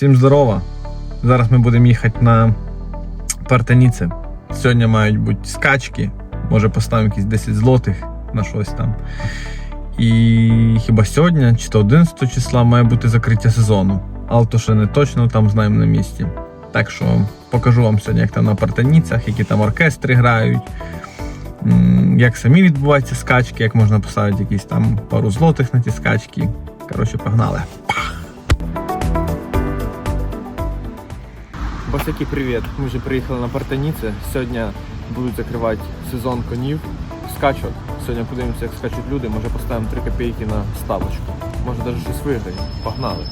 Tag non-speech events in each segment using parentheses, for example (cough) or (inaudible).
Всім здорова! Зараз ми будемо їхати на Партаніце. Сьогодні мають бути скачки. Може поставимо якісь 10 злотих на щось там. І хіба сьогодні, чи то 11 числа, має бути закриття сезону. Але то ще не точно там знаємо на місці. Так що покажу вам сьогодні, як там на Партаніцях, які там оркестри грають, як самі відбуваються скачки, як можна поставити якісь там пару злотих на ті скачки. Коротше, погнали. Басяки, привіт! Ми вже приїхали на Партаніце. Сьогодні будуть закривати сезон конів, скачок. Сьогодні подивимося, як скачуть люди. Може поставимо 3 копійки на ставочку. Може навіть щось виграємо. Погнали!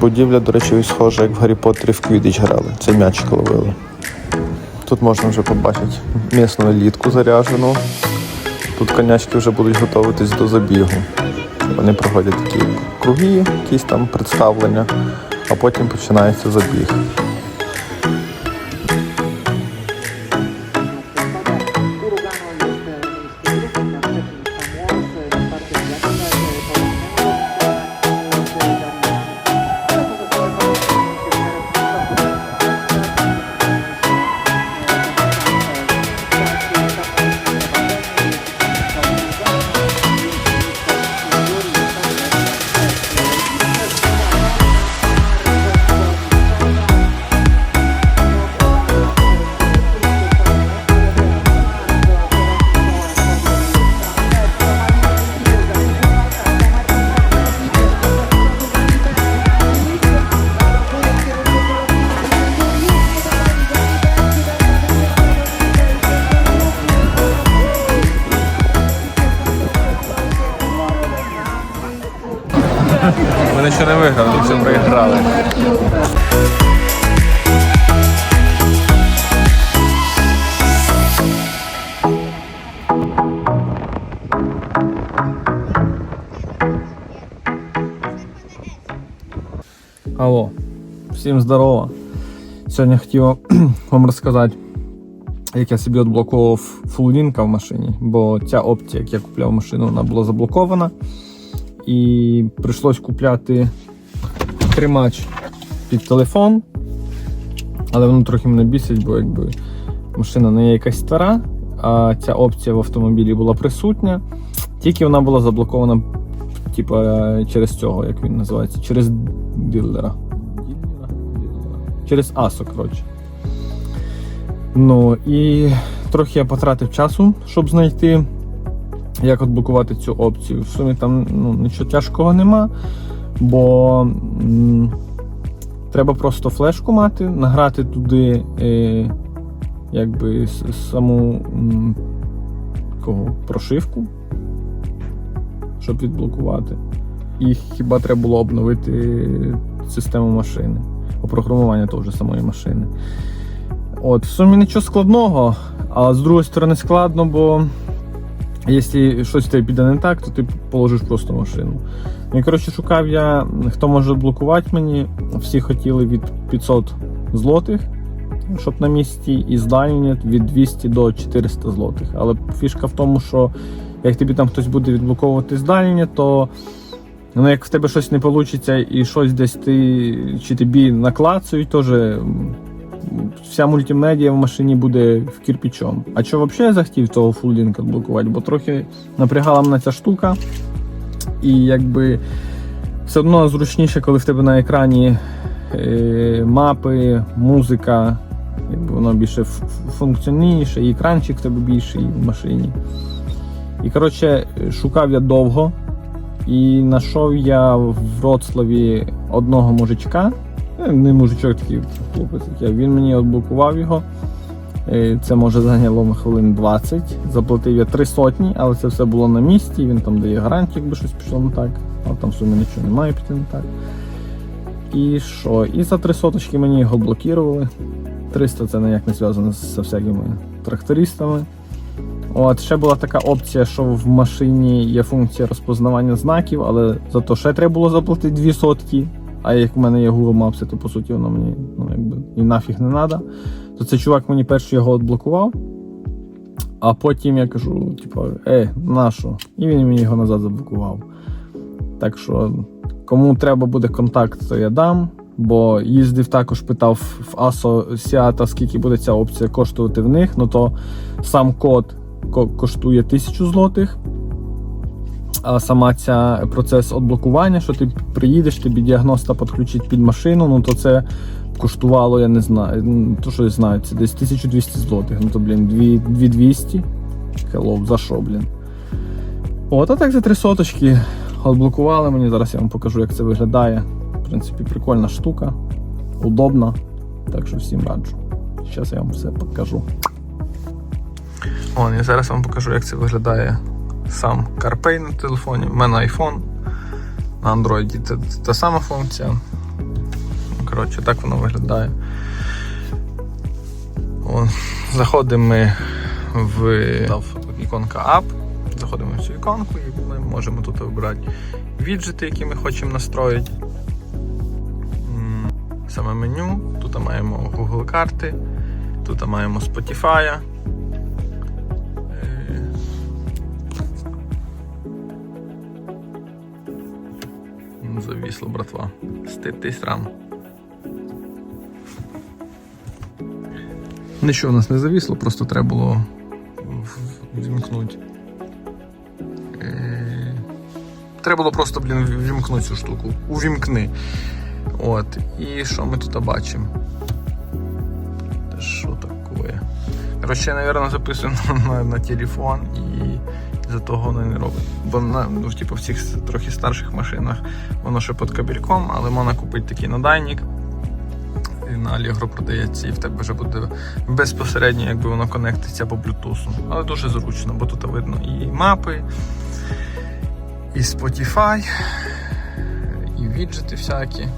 Будівля, до речі, схожа, як в Гаррі Поттері в Квідич грали. Це м'ячик ловили. Тут можна вже побачити місну літку заряджену. Тут конячки вже будуть готуватись до забігу. Вони проходять такі круги, якісь там представлення, а потім починається забіг. Проіграли. Алло, всім здорово. Сьогодні хотів вам (clears throat) розказати, як я собі відблоковував фуллінка в машині, бо ця опція, як я купляв машину, вона була заблокована. І прийшлось купляти тримач під телефон. Але воно трохи мене бісить, бо якби машина не є якась стара, а ця опція в автомобілі була присутня. Тільки вона була заблокована, типа, через цього, як він називається, через? Дилера. Через ASO, коротше. Ну і трохи я потратив часу, щоб знайти, як отблокувати цю опцію. В сумі там ну, нічого тяжкого нема, бо м, треба просто флешку мати, награти туди е, якби саму м, кого, прошивку, щоб відблокувати. І хіба треба було обновити систему машини, опрограмування теж самої машини. От, в сумі нічого складного, а з другої сторони складно, бо якщо щось тебе піде не так, то ти положиш просто машину. Ну і коротше шукав я, хто може блокувати мені. Всі хотіли від 500 злотих, щоб на місці, і здальні від 200 до 400 злотих. Але фішка в тому, що як тобі там хтось буде відблоковувати здальні, то ну, як в тебе щось не вийде і щось десь ти чи тобі наклацують, теж вся мультимедіа в машині буде в кирпичом. А що взагалі я захотів того фуллінка блокувати? Бо трохи напрягала мене ця штука. І якби все одно зручніше, коли в тебе на екрані е, мапи, музика, якби воно більше ф- ф- і екранчик в тебе більший в машині. І коротше, шукав я довго. І знайшов я в Вроцлаві одного мужичка. Е, Не мужичок такий хлопець, він мені відблокував його. Е, Це може зайняло хвилин 20. Заплатив я 3 сотні, але це все було на місці. Він там дає гарантію, якби щось пішло не так. А там в сумі нічого не має піти не так. І що? І за 3 соточки мені його блокували. 300 це ніяк не зв'язано з всякими трактористами. От, ще була така опція, що в машині є функція розпознавання знаків, але за то ще треба було заплатити 2 сотки. А як в мене є Google Maps, то по суті воно мені ну, якби, і нафіг не треба. То цей чувак мені перший його відблокував, а потім я кажу, типу, е, нащо? І він мені його назад заблокував. Так що, кому треба буде контакт, то я дам. Бо їздив також, питав в ASO Сіата, скільки буде ця опція коштувати в них. Ну то сам код ко- коштує 1000 злотих. Сама ця процес отблокування, що ти приїдеш, тобі діагноста підключить під машину, ну то це коштувало, я не знаю. ну, То що я знаю, це десь 1200 злотих. Ну то, блін, 2 2200. Hello, за що, блін? От, а так за три соточки отблокували мені. Зараз я вам покажу, як це виглядає. В принципі, прикольна штука, удобна. Так що всім раджу. Зараз я вам все покажу. Вон, я зараз вам покажу, як це виглядає сам CarPlay на телефоні. У мене iPhone. На Android та, та сама функція. Коротше, так воно виглядає. О, заходимо ми в іконка App. Заходимо в цю іконку і ми можемо тут обрати віджити, які ми хочемо настроїти. Саме меню. Тут маємо Google карти, тут маємо Spotify. Завісло, братва. Стити срам. Нічого у нас не завісло, просто треба було в- вімкнути. Е, Треба було просто, блін, вімкнути цю штуку. Увімкни. От. І що ми тут бачимо? Що таке? Коротше, я, мабуть, записую (laughs) на, на телефон і за того воно не робить. Бо на, ну, типу, в цих трохи старших машинах воно ще під кабельком, але можна купити такий надайник. І на Allegro продається, і в тебе вже буде безпосередньо, якби воно конектиться по Bluetooth. Але дуже зручно, бо тут видно і мапи, і Spotify, і віджити всякі. Е,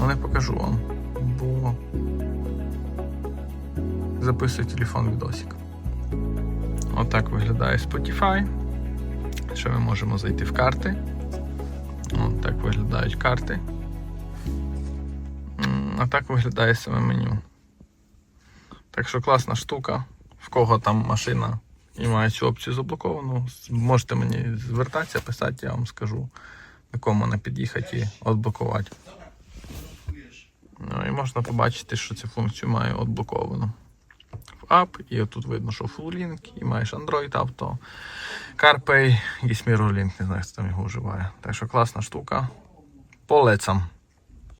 Ну, не покажу вам, бо записую телефон відосик. Отак виглядає Spotify. Ще ми можемо зайти в карти. От так виглядають карти. А так виглядає саме меню. Так що класна штука. В кого там машина і має цю опцію заблоковану, можете мені звертатися, писати, я вам скажу. якому можна під'їхати і відблокувати. Ну і можна побачити, що цю функцію має відблоковано. App, і отут видно, що Full Link, і маєш Android App, то CarPay і Mirror Link, не знаю, хто там його вживає. Так що класна штука. По лецам.